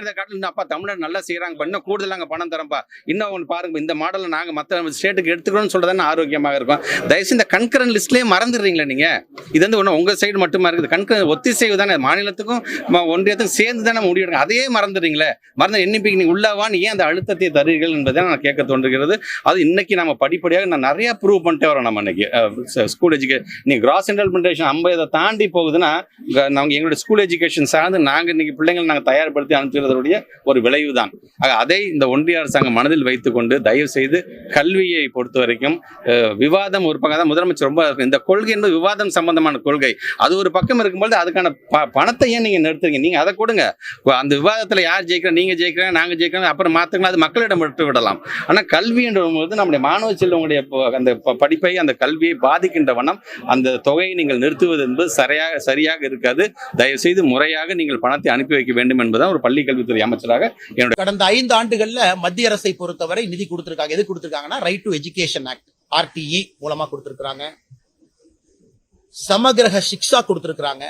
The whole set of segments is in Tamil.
இருக்கிறத காட்டிலும் அப்பா தமிழ்நாடு நல்லா செய்யறாங்க இன்னும் கூடுதல் நாங்க பணம் தரோம்ப்பா இன்னும் ஒன்று பாருங்க இந்த மாடலை நாங்கள் மற்ற ஸ்டேட்டுக்கு எடுத்துக்கணும்னு சொல்கிறதான ஆரோக்கியமாக இருக்கும். தயவுசெய்து இந்த கண்கரன் லிஸ்ட்லேயே மறந்துடுறீங்களா நீங்கள் இது வந்து ஒன்று உங்கள் சைடு மட்டுமா இருக்குது? கண்கரன் ஒத்திசைவு தானே மாநிலத்துக்கும் ஒன்றியத்துக்கும் சேர்ந்து தானே முடிவெடுங்க அதையே மறந்துடுறீங்களே? மறந்து எண்ணிப்பிக்கு நீங்க உள்ளவான்னு ஏன் அந்த அழுத்தத்தை தருவீர்கள் என்பதை நான் கேட்க தோன்றுகிறது. அது இன்னைக்கு நம்ம படிப்படியாக நான் நிறைய ப்ரூவ் பண்ணிட்டே வரோம் நம்ம இன்னைக்கு. ஸ்கூல் எஜுகேஷன் நீ கிராஸ் இன்டர்பிரிட்டேஷன் ஐம்பதை தாண்டி போகுதுன்னா நாங்கள் எங்களுடைய ஸ்கூல் எஜுகேஷன் சார்ந்து நாங்கள் இன்னைக்கு பிள்ளைங்களை நாங்கள் தயார்படுத்தி அனுப்புகிறதுடைய ஒரு விளைவு தான் அதை இந்த ஒன்றிய அரசாங்கம் மனதில் வைத்துக்கொண்டு தயவு செய்து கல்வியை பொறுத்த வரைக்கும் விவாதம் ஒரு பக்கம் தான் முதலமைச்சர் ரொம்ப இந்த கொள்கை என்பது விவாதம் சம்பந்தமான கொள்கை. அது ஒரு பக்கம் இருக்கும்போது அதுக்கான பணத்தை ஏன் நீங்க நிறுத்துறீங்க? நீங்க அதை கொடுங்க. அந்த விவாதத்தில் யார் ஜெயிக்கிறா நீங்க ஜெயிக்கிறாங்க நாங்க ஜெயிக்கிறோம் அப்புறம் மாத்துக்கலாம் அது மக்களிடம் விட்டு விடலாம். ஆனால் கல்வி என்றும்போது நம்முடைய மாணவ செல்வங்களுடைய அந்த படிப்பை அந்த கல்வியை பாதிக்கின்ற வண்ணம் அந்த தொகையை நீங்கள் நிறுத்துவது என்பது சரியாக சரியாக இருக்காது. தயவுசெய்து முறையாக நீங்கள் பணத்தை அனுப்பி வைக்க வேண்டும் என்பதுதான் ஒரு பள்ளி கல்வி கல்வித்துறை அமைச்சராக என்னுடைய கடந்த ஐந்து ஆண்டுகள்ல மத்திய அரசை பொறுத்தவரை நிதி கொடுத்திருக்காங்க. எது கொடுத்திருக்காங்கன்னா right to education act RTE மூலமா கொடுத்திருக்காங்க சமகிரக சிக்ஷா கொடுத்திருக்காங்க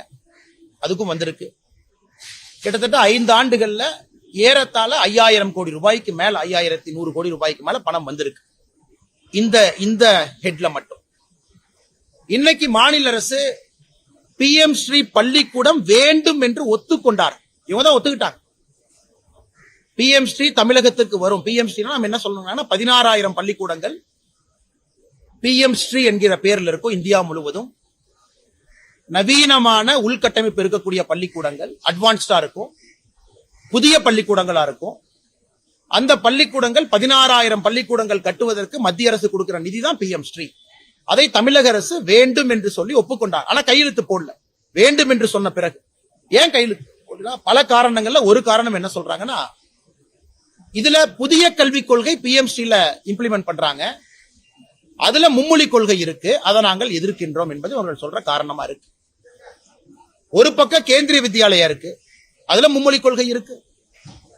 அதுக்கும் வந்திருக்கு. கிட்டத்தட்ட ஐந்து ஆண்டுகள்ல ஏறத்தாழ ஐயாயிரம் கோடி ரூபாய்க்கு மேல ஐயாயிரத்தி நூறு கோடி ரூபாய்க்கு மேல பணம் வந்திருக்கு. இந்த இந்த ஹெட்ல மட்டும். இன்னைக்கு மாநில அரசு பி எம் ஸ்ரீ பள்ளிக்கூடம் வேண்டும் என்று ஒத்துக்கொண்டார். இவங்க தான் ஒத்துக்கிட்டாங்க. பிஎம் ஸ்ரீ தமிழகத்துக்கு வரும். பிஎம் ஸ்ரீ நம்ம என்ன சொல்லணும்னா பதினாறாயிரம் பள்ளிக்கூடங்கள் பிஎம் ஸ்ரீ என்கிற பேர்ல இருக்கும் இந்தியா முழுவதும். நவீனமான உள்கட்டமைப்பு இருக்கக்கூடிய பள்ளிக்கூடங்கள் அட்வான்ஸ்டா இருக்கும். புதிய பள்ளிக்கூடங்களா இருக்கும். அந்த பள்ளிக்கூடங்கள் பதினாறாயிரம் பள்ளிக்கூடங்கள் கட்டுவதற்கு மத்திய அரசு கொடுக்கிற நிதி தான் பிஎம் ஸ்ரீ அதை தமிழக அரசு வேண்டும் என்று சொல்லி ஒப்புக்கொண்டார். ஆனா கையெழுத்து போடல. வேண்டும் என்று சொன்ன பிறகு. ஏன் கையெழுத்து போடல? பல காரணங்கள்ல ஒரு காரணம் என்ன சொல்றாங்கன்னா இதுல புதிய கல்விக் கொள்கை பிஎம்சில இம்ப்ளிமெண்ட் பண்றாங்க. அதுல மும்மொழி கொள்கை இருக்கு. அதை நாங்கள் எதிர்க்கின்றோம் என்பது அவர்கள் சொல்ற காரணமா இருக்கு. ஒரு பக்கம் கேந்திரிய வித்யாலயா இருக்கு. அதுல மும்மொழி கொள்கை இருக்கு.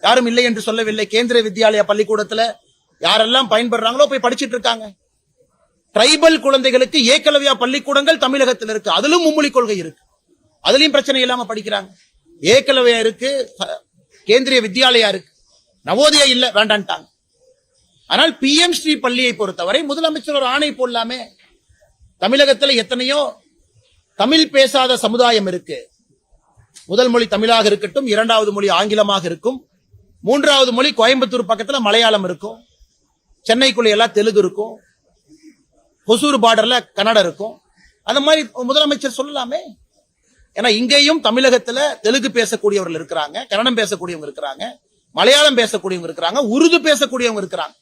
யாரும் இல்லை என்று சொல்லவில்லை. கேந்திரிய வித்யாலயா பள்ளிக்கூடத்துல யாரெல்லாம் பயன்படுறாங்களோ போய் படிச்சிட்டு இருக்காங்க. ட்ரைபல் குழந்தைகளுக்கு ஏக்கலவியா பள்ளிக்கூடங்கள் தமிழகத்தில் இருக்கு. அதிலும் மும்மொழி கொள்கை இருக்கு. அதுலயும் பிரச்சனை இல்லாம படிக்கிறாங்க. ஏக்கலவியா இருக்கு. கேந்திரிய வித்யாலயா இருக்கு. நவோதயா இல்ல வேண்டான்ட்டாங்க. ஆனால் பிஎம் ஸ்ரீ பள்ளியை பொறுத்தவரை முதலமைச்சர் ஒரு ஆணை போடலாமே. தமிழகத்துல எத்தனையோ தமிழ் பேசாத சமுதாயம் இருக்கு. முதல் மொழி தமிழாக இருக்கட்டும் இரண்டாவது மொழி ஆங்கிலமாக இருக்கும். மூன்றாவது மொழி கோயம்புத்தூர் பக்கத்துல மலையாளம் இருக்கும். சென்னைக்குள்ள எல்லாம் தெலுங்கு இருக்கும். கொசூர் பார்டர்ல கன்னடம் இருக்கும். அந்த மாதிரி முதலமைச்சர் சொல்லலாமே. ஏன்னா இங்கேயும் தமிழகத்துல தெலுங்கு பேசக்கூடியவர்கள் இருக்கிறாங்க கன்னடம் பேசக்கூடியவங்க இருக்கிறாங்க. மலையாளம் பேசக்கூடியவங்க இருக்கிறாங்க உருது பேசக்கூடியவங்க இருக்கிறாங்க.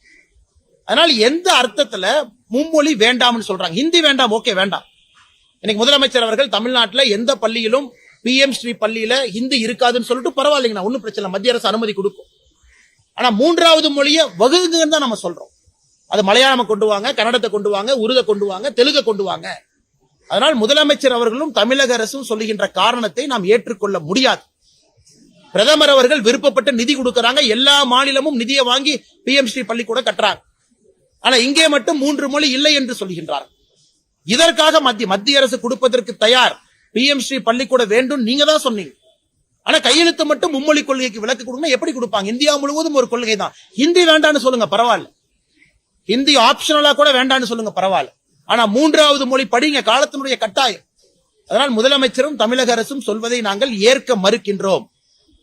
அதனால எந்த அர்த்தத்துல மும்மொழி வேண்டாம்னு சொல்றாங்க? ஹிந்தி வேண்டாம் ஓகே வேண்டாம். இன்னைக்கு முதலமைச்சர் அவர்கள் தமிழ்நாட்டுல எந்த பள்ளியிலும் பிஎம் ஸ்ரீ பள்ளியில ஹிந்தி இருக்காதுன்னு சொல்லிட்டு பரவாயில்லைங்கண்ணா ஒன்றும் பிரச்சனை இல்லை. மத்திய அரசு அனுமதி கொடுக்கும். ஆனா மூன்றாவது மொழியை வகுங்கன்னு தான் நம்ம சொல்றோம். அது மலையாளம் கொண்டு வாங்க கன்னடத்தை கொண்டு வாங்க உருதை கொண்டு வாங்க தெலுங்கை கொண்டு வாங்க. அதனால் முதலமைச்சர் அவர்களும் தமிழக அரசும் சொல்லுகின்ற காரணத்தை நாம் ஏற்றுக்கொள்ள முடியாது. பிரதமர் அவர்கள் விருப்பப்பட்டு நிதி கொடுக்கறாங்க. எல்லா மாநிலமும் நிதியை வாங்கி பிஎம்ஸ்ரீ பள்ளிக்கூடம் கட்டுறாங்க. ஆனா இங்கே மட்டும் மூன்று மொழி இல்லை என்று சொல்கின்றார். இதற்காக மத்திய மத்திய அரசு கொடுப்பதற்கு தயார். பிஎம் ஸ்ரீ பள்ளிக்கூடம் வேண்டும் நீங்க தான் சொன்னீங்க. ஆனா கையெழுத்து மட்டும் மும்மொழி கொள்கைக்கு விளக்கு கொடுங்க எப்படி கொடுப்பாங்க? இந்தியா முழுவதும் ஒரு கொள்கை தான். ஹிந்தி வேண்டாம்னு சொல்லுங்க பரவாயில்ல. ஹிந்தி ஆப்ஷனலா கூட வேண்டாம்னு சொல்லுங்க பரவாயில்ல. ஆனா மூன்றாவது மொழி படிங்க காலத்தினுடைய கட்டாயம். அதனால் முதலமைச்சரும் தமிழக அரசும் சொல்வதை நாங்கள் ஏற்க மறுக்கின்றோம்.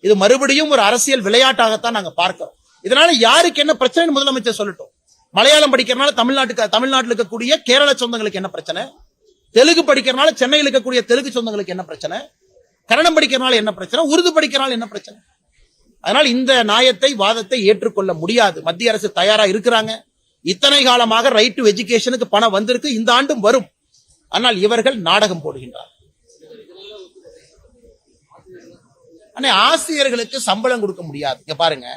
இது மறுபடியும் ஒரு அரசியல் விளையாட்டாகத்தான் நாங்க பார்க்கிறோம். இதனால யாருக்கு என்ன பிரச்சனை முதலமைச்சர் சொல்லட்டும். மலையாளம் படிக்கிறனால தமிழ்நாட்டுக்கு தமிழ்நாட்டில் இருக்கக்கூடிய கேரள சொந்தங்களுக்கு என்ன பிரச்சனை? தெலுங்கு படிக்கிறனால சென்னையில் இருக்கக்கூடிய தெலுங்கு சொந்தங்களுக்கு என்ன பிரச்சனை? கன்னடம் படிக்கிறனால என்ன பிரச்சனை? உருது படிக்கிறனால என்ன பிரச்சனை? அதனால் இந்த நியாயத்தை வாதத்தை ஏற்றுக்கொள்ள முடியாது. மத்திய அரசு தயாரா இருக்கிறாங்க. இத்தனை காலமாக ரைட் டு எஜுகேஷனுக்கு பணம் வந்திருக்கு. இந்த ஆண்டும் வரும். ஆனால் இவர்கள் நாடகம் போடுகின்றார் ஆனா ஆசிரியர்களுக்கு சம்பளம் கொடுக்க முடியாது. இங்க பாருங்க.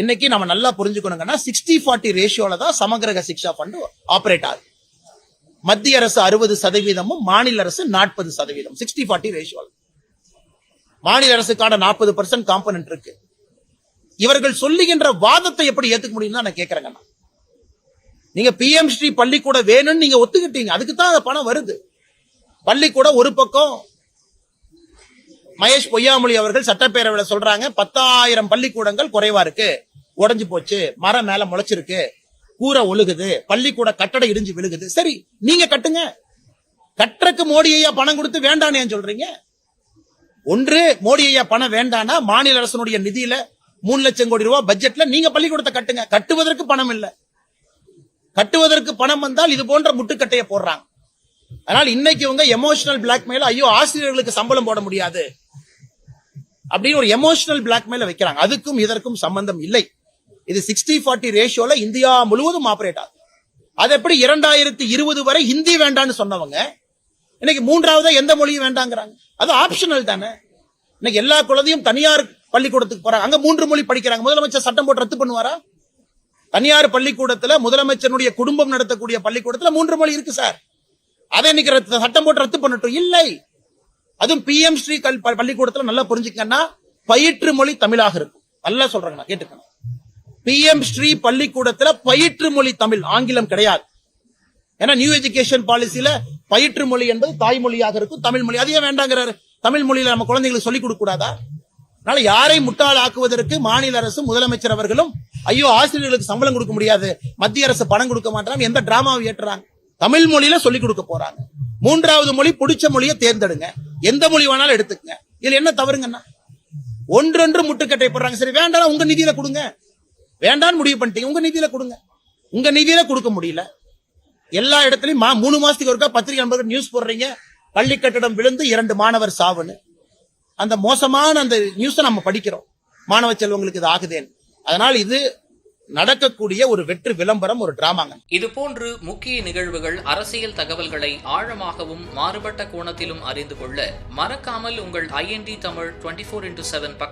இன்னைக்கு நம்ம நல்லா புரிஞ்சுக்கணுங்கன்னா சிக்ஸ்டி ஃபார்ட்டி ரேஷியோல தான் சமகிரக சிக்ஷா ஃபண்ட் ஆப்ரேட் ஆகுது. மத்திய அரசு அறுபது சதவீதமும் மாநில அரசு நாற்பது சதவீதம். சிக்ஸ்டி ஃபார்ட்டி ரேஷியோல மாநில அரசுக்கான நாற்பது பர்சன்ட் காம்பனன்ட் இருக்கு. இவர்கள் சொல்லுகின்ற வாதத்தை எப்படி ஏத்துக்க முடியும்னு நான் கேட்கறேங்கண்ணா நீங்க பிஎம் ஸ்ரீ பள்ளிக்கூடம் வேணும்னு நீங்க ஒத்துக்கிட்டீங்க. அதுக்கு தான் அந்த பணம் வருது. பள்ளிக்கூடம் ஒரு பக்கம் மகேஷ் பொய்யாமொழி அவர்கள் சட்டப்பேரவையில சொல்றாங்க பத்தாயிரம் பள்ளிக்கூடங்கள் குறைவா இருக்கு. உடஞ்சு போச்சு. மரம் மேல முளைச்சிருக்கு. கூரை ஒழுகுது. பள்ளிக்கூட கட்டடம் இடிஞ்சு விழுகுது. சரி நீங்க கட்டுங்க. கட்டுறக்கு மோடி ஐயா பணம் கொடுத்து வேண்டான்னு சொல்றீங்க? ஒன்று மோடி ஐயா பணம் வேண்டானா மாநில அரசனுடைய நிதியில மூணு லட்சம் கோடி ரூபாய் பட்ஜெட்ல நீங்க பள்ளிக்கூடத்தை கட்டுங்க. கட்டுவதற்கு பணம் இல்ல. கட்டுவதற்கு பணம் வந்தால் இது போன்ற முட்டுக்கட்டையை போடுறாங்க. அதனால இன்னைக்கு இவங்க எமோஷனல் பிளாக்மெயில் ஐயோ ஆசிரியர்களுக்கு சம்பளம் போட முடியாது. அப்படின்னு ஒரு எமோஷனல் பிளாக்மெயில வைக்கிறாங்க. அதுக்கும் இதற்கும் சம்பந்தம் இல்லை. இது சிக்ஸ்டி ஃபார்ட்டி ரேஷியோல இந்தியா முழுவதும் ஆபரேட் ஆகுது. அது எப்படி இரண்டாயிரத்தி இருபது வரை ஹிந்தி வேண்டாம்னு சொன்னவங்க இன்னைக்கு மூன்றாவதா எந்த மொழியும் வேண்டாங்கிறாங்க. அது ஆப்ஷனல் தானே. இன்னைக்கு எல்லா குழந்தையும் தனியார் பள்ளிக்கூடத்துக்கு போறாங்க. அங்க மூன்று மொழி படிக்கிறாங்க. முதலமைச்சர் சட்டம் போட்டு ரத்து பண்ணுவாரா? தனியார் பள்ளிக்கூடத்துல முதலமைச்சருடைய குடும்பம் நடத்தக்கூடிய பள்ளிக்கூடத்துல மூன்று மொழி இருக்கு சார். அதை இன்னைக்கு ரத்து- சட்டம் போட்டு ரத்து பண்ணட்டும். இல்லை. அதுவும் பிஎம் ஸ்ரீ கல் பள்ளிக்கூடத்துல நல்லா புரிஞ்சுக்கன்னா பயிற்று மொழி தமிழாக இருக்கும். நல்லா சொல்றாங்க கேட்டுக்கணும் பி பிஎம் ஸ்ரீ பள்ளிக்கூடத்துல பயிற்று மொழி தமிழ் ஆங்கிலம் கிடையாது. ஏன்னா நியூ எஜுகேஷன் பாலிசியில பயிற்று மொழி என்பது தாய்மொழியாக இருக்கும் தமிழ் மொழி. அதையே வேண்டாங்கிறாரு? தமிழ் மொழியில நம்ம குழந்தைங்களுக்கு சொல்லிக் கொடுக்க கூடாதா அதனால யாரை முட்டாள் ஆக்குவதற்கு மாநில அரசும் முதலமைச்சர் அவர்களும் ஐயோ ஆசிரியர்களுக்கு சம்பளம் கொடுக்க முடியாது மத்திய அரசு பணம் கொடுக்க மாட்டாங்க எந்த டிராமாவை ஏற்றுறாங்க? தமிழ் மொழியில சொல்லிக் கொடுக்க போறாங்க. மூன்றாவது மொழி பிடிச்ச மொழியை தேர்ந்தெடுங்க. எந்த மொழி வேணாலும் எடுத்துக்கங்க. இதுல என்ன தவறுங்கன்னா? ஒன்றொன்று முட்டுக்கட்டை போடுறாங்க. சரி வேண்டாம் உங்க நிதியில கொடுங்க. வேண்டாம்னு முடிவு பண்ணிட்டீங்க. உங்க நிதியில கொடுங்க. உங்க நிதியில கொடுக்க முடியல. எல்லா இடத்துலயும் மூணு மாசத்துக்கு ஒருக்கா பத்திரிகை நண்பர்கள் நியூஸ் போடுறீங்க. பள்ளி கட்டடம் விழுந்து இரண்டு மாணவர் சாவுன்னு. அந்த மோசமான அந்த நியூஸை நம்ம படிக்கிறோம். மாணவ செல்வங்களுக்கு இது ஆகுதேன்னு. அதனால் இது நடக்கக்கூடிய ஒரு வெற்று விளம்பரம் ஒரு டிராமாங்க. இதுபோன்று முக்கிய நிகழ்வுகள் அரசியல் தகவல்களை ஆழமாகவும் மாறுபட்ட கோணத்திலும் அறிந்து கொள்ள மறக்காமல் உங்கள் IND Tamil twenty four into seven பக்க